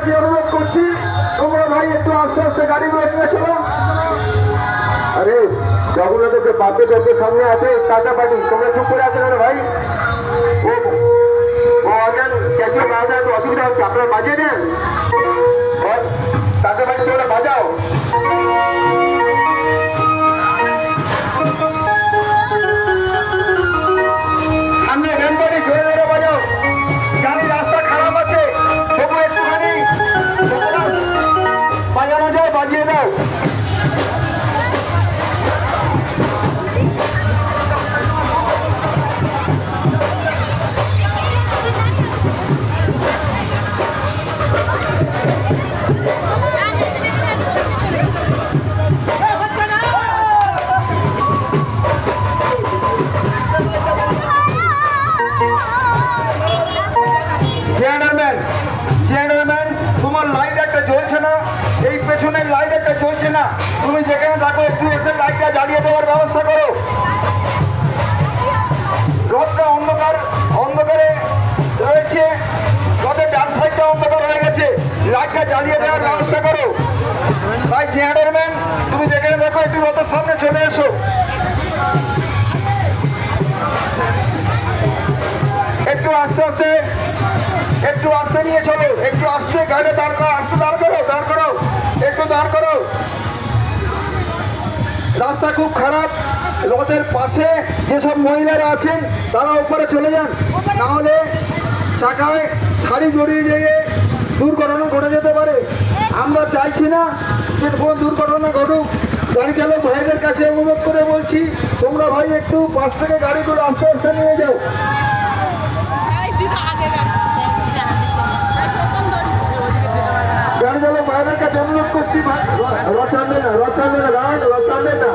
কাছে অনুরোধ করছি, তোমরা ভাই একটু আস্তে আস্তে গাড়িগুলো নিয়ে চলো। আরে জগন্নাথকে বাপে যত সামনে আছে টাকা পাটি তোমরা চুপ করে আছো ভাই? ও অজান ক্যাচে যায় তো অসুবিধা হচ্ছে, আপনারা বাজিয়ে দেন। না তুমি যেখানে থাকো একটু এসে লাইটটা জ্বালিয়ে দেওয়ার ব্যবস্থা করো। রথটা অন্ধকার, অন্ধকারে রয়েছে। রথের ডান অন্ধকার হয়ে গেছে। লাইটটা জ্বালিয়ে দেওয়ার ব্যবস্থা করো। ভাই, চেয়ারম্যান, তুমি যেখানে দেখো একটু রথের সামনে চলে এসো। একটু আস্তে আস্তে, একটু আস্তে নিয়ে চলো। একটু আস্তে গাড়ি দাঁড় আস্তে দাঁড় করো রাস্তা খুব খারাপ। রথের পাশে যেসব মহিলারা আছেন, তারা উপরে চলে যান। নাহলে চাকায় শাড়ি জড়িয়ে দিয়ে দুর্ঘটনা ঘটে যেতে পারে। আমরা চাইছি না যে কোনো দুর্ঘটনা ঘটুক। গাড়ি চালক ভাইদের কাছে অনুরোধ করে বলছি, তোমরা ভাই একটু পাশ থেকে গাড়িগুলো আস্তে আস্তে নিয়ে যাও। গাড়ি চালক কাছে অনুরোধ করছি ভাই, র- রথ টানবে না রথ টানবে না দাঁড়ান রথ টানবে না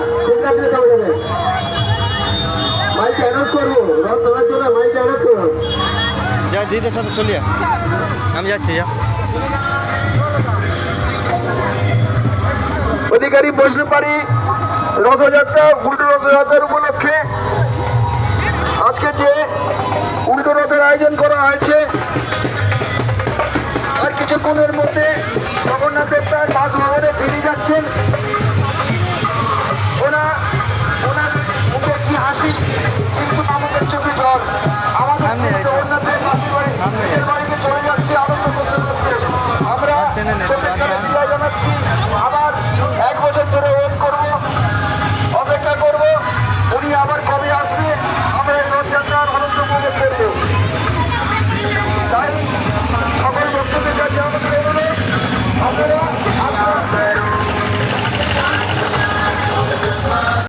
দিয়ে চলে যাবে। মাইক অ্যানাউন্স করব রথ টানার জন্য মাইক অ্যানাউন্স করব। যা দিদির সাথে চলিয়া আমি যাচ্ছি যা। অধিকারী বৈষ্ণবাড়ি রথযাত্রা উল্টো রথযাত্রার উপলক্ষে আজকে যে উল্টো রথের আয়োজন করা হয়েছে আর কিছুক্ষণের মধ্যে Johnson.